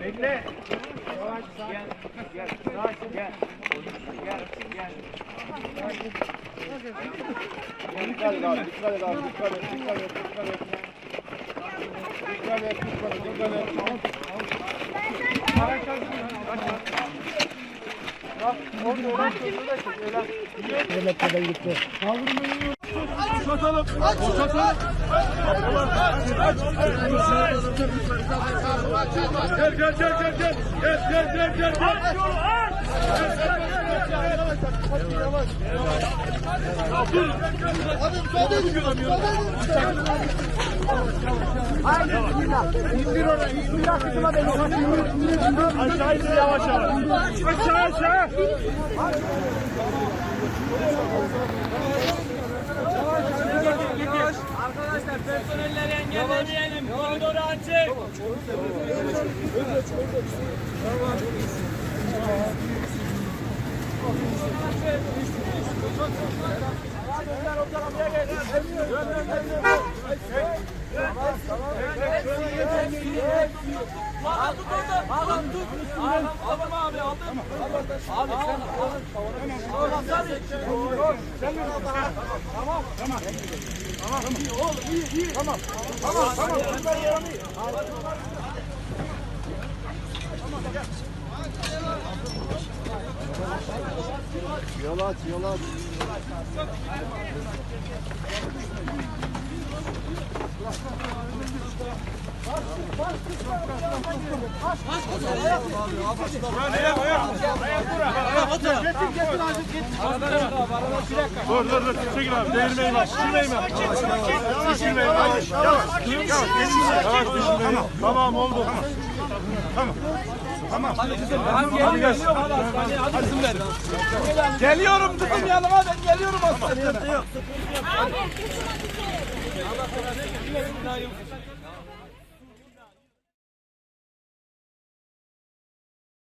Bekle. Yavaş gel. Gel. Yavaş gel. Gel. Gel. Dikkat et abi, dikkat et abi, dikkat et, dikkat et, dikkat et. Dikkat et, dikkat et, dikkat et. Boşaltalım. Boşaltalım. Gel gel gel gel gel. Gel gel gel gel. gel. Hadi müsaade edin. Müsaade edin. İndir orayı. İndir akıtıma beni. Aşağı indir yavaş yavaş. Aşağı aşağı. Engellemeyelim. Koridoru açık. Aldım orada. Aldım tut. Aldım aldım abi aldım. Abi sen al. Yol aç, yol aç. Dur dur dur. Çekil abi. Devirmeyin bak. Düşürmeyin bak. Düşürmeyin. Yavaş. Yavaş. Yavaş. Yavaş düşürmeyin. Tamam oldu. Tamam. Tamam. Hadi gel. Hadi kızım benim. Geliyorum kızım yanıma ben geliyorum hastaneye. Abi.